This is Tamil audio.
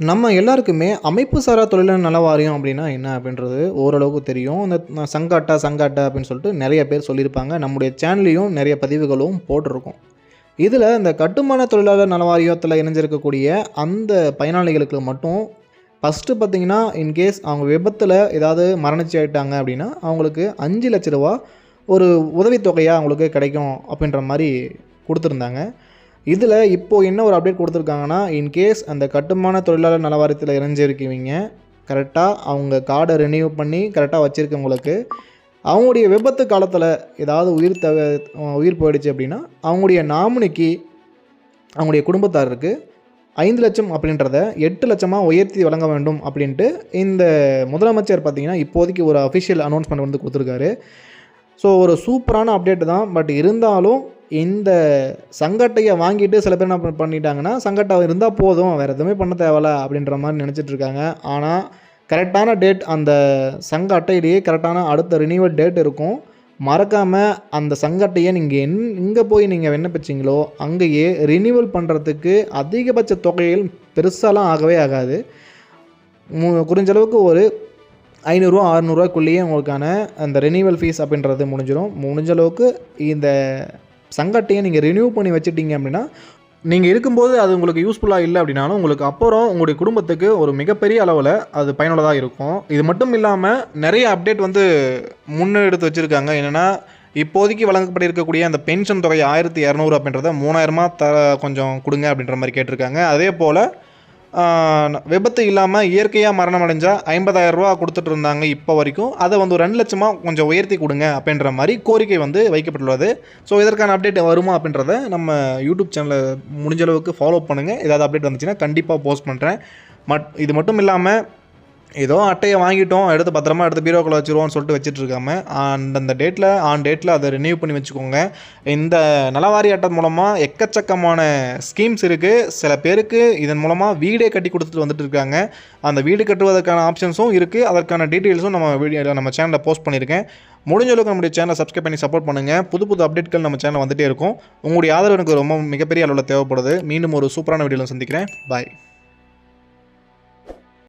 நம்ம எல்லாருக்குமே அமைப்பு சாரா தொழிலாளர் நல வாரியம் அப்படின்னா என்ன அப்படின்றது ஓரளவுக்கு தெரியும். இந்த சங்காட்டா சங்காட்டா அப்படின்னு சொல்லிட்டு நிறைய பேர் சொல்லியிருப்பாங்க. நம்முடைய சேனல்லையும் நிறைய பதிவுகளும் போட்டிருக்கோம். இதில் இந்த கட்டுமான தொழிலாளர் நல வாரியத்தில் இணைஞ்சிருக்கக்கூடிய அந்த பயனாளிகளுக்கு மட்டும் ஃபஸ்ட்டு பார்த்திங்கன்னா இன்கேஸ் அவங்க விபத்தில் ஏதாவது மரணிச்சு ஆயிட்டாங்க அப்படின்னா அவங்களுக்கு அஞ்சு லட்ச ரூபா ஒரு உதவித்தொகையாக அவங்களுக்கு கிடைக்கும் அப்படின்ற மாதிரி கொடுத்துருந்தாங்க. இதில் இப்போது என்ன ஒரு அப்டேட் கொடுத்துருக்காங்கன்னா இன்கேஸ் அந்த கட்டுமான தொழிலாளர் நலவாரத்தில் இணைஞ்சிருக்கீங்க கரெக்டாக அவங்க கார்டை ரினியூ பண்ணி கரெக்டாக வச்சுருக்கவங்களுக்கு அவங்களுடைய விபத்து காலத்தில் ஏதாவது உயிர் தவ உயிர் போயிடுச்சு அப்படின்னா அவங்களுடைய நாமினிக்கு அவங்களுடைய குடும்பத்தாருக்கு ஐந்து லட்சம் அப்படின்றத எட்டு லட்சமாக உயர்த்தி வழங்க வேண்டும் அப்படின்ட்டு இந்த முதலமைச்சர் பார்த்திங்கன்னா இப்போதைக்கு ஒரு அஃபிஷியல் அனௌன்ஸ்மெண்ட் வந்து கொடுத்துருக்காரு. ஸோ ஒரு சூப்பரான அப்டேட் தான் பட் இருந்தாலும் இந்த சங்கட்டையை வாங்கிட்டு சில பேர் என்ன பண்ணிட்டாங்கன்னா சங்கட்டை இருந்தால் போதும் வேறு எதுவுமே பண்ண தேவையில்ல அப்படின்ற மாதிரி நினச்சிட்டு இருக்காங்க. ஆனால் கரெக்டான டேட் அந்த சங்க அட்டையிலேயே கரெக்டான அடுத்த ரினியூவல் டேட் இருக்கும். மறக்காமல் அந்த சங்கட்டையை நீங்கள் என் இங்கே போய் நீங்கள் விண்ணப்பிச்சிங்களோ அங்கேயே ரினியூவல் பண்ணுறதுக்கு அதிகபட்ச தொகையில் பெருசாலாம் ஆகவே ஆகாது. மு- அளவுக்கு ஒரு ஐநூறுரூவா அறநூறுவாக்குள்ளேயே உங்களுக்கான அந்த ரெனியூவல் ஃபீஸ் அப்படின்றது முடிஞ்சிடும் முடிஞ்ச அளவுக்கு இந்த சங்கட்டையை நீங்கள் ரினியூ பண்ணி வச்சுட்டீங்க அப்படின்னா நீங்கள் இருக்கும்போது அது உங்களுக்கு யூஸ்ஃபுல்லாக இல்லை அப்படின்னாலும் உங்களுக்கு அப்புறம் உங்களுடைய குடும்பத்துக்கு ஒரு மிகப்பெரிய அளவில் அது பயனுள்ளதாக இருக்கும். இது மட்டும் இல்லாமல் நிறைய அப்டேட் வந்து முன்னெடுத்து வச்சுருக்காங்க. என்னென்னா இப்போதைக்கு வழங்கப்பட்டிருக்கக்கூடிய அந்த பென்ஷன் தொகை ஆயிரத்தி இரநூறு அப்படின்றத மூணாயிரமாக த கொஞ்சம் கொடுங்க அப்படின்ற மாதிரி கேட்டிருக்காங்க. அதே போல் விபத்து இல்லாமல் இயற்கையாக மரணம் அடைஞ்சால் ஐம்பதாயிரம் ரூபா கொடுத்துட்டு இருந்தாங்க இப்போ வரைக்கும். அதை வந்து ரெண்டு லட்சமாக கொஞ்சம் உயர்த்தி கொடுங்க அப்படின்ற மாதிரி கோரிக்கை வந்து வைக்கப்பட்டுள்ளது. ஸோ இதற்கான அப்டேட் வருமா அப்படின்றத நம்ம யூடியூப் சேனலை முடிஞ்ச அளவுக்கு ஃபாலோ பண்ணுங்கள் ஏதாவது அப்டேட் வந்துச்சுன்னா கண்டிப்பாக போஸ்ட் பண்ணுறேன் மட் இது மட்டும் இல்லாமல் ஏதோ அட்டையை வாங்கிட்டோம் எடுத்து பத்திரமா எடுத்து பீரோக்குள்ள வச்சுருவோம்னு சொல்லிட்டு வச்சுட்ருக்காம அண்ட் அந்தந்த டேட்டில் ஆன் டேட்டில் அதை ரினியூ பண்ணி வச்சுக்கோங்க. இந்த நலவாரி அட்டை மூலமாக எக்கச்சக்கமான ஸ்கீம்ஸ் இருக்குது சில பேருக்கு இதன் மூலமாக வீடே கட்டி கொடுத்துட்டு வந்துட்டு இருக்காங்க. அந்த வீடு கட்டுவதற்கான ஆப்ஷன்ஸும் இருக்குது அதற்கான டீட்டெயில்ஸும் நம்ம வீடியோ நம்ம சேனலில் போஸ்ட் பண்ணியிருக்கேன். முடிஞ்ச அளவுக்கு நம்முடைய சேனலை சப்ஸ்கிரைப் பண்ணி சப்போர்ட் பண்ணுங்கள் புது புது அப்டேட்கள் நம்ம சேனல் வந்துகிட்டே இருக்கும். உங்களுடைய ஆதரவு எனக்கு ரொம்ப மிகப்பெரிய அளவில் தேவைப்படுது. மீண்டும் ஒரு சூப்பரான வீடியோவில் சந்திக்கிறேன். பாய்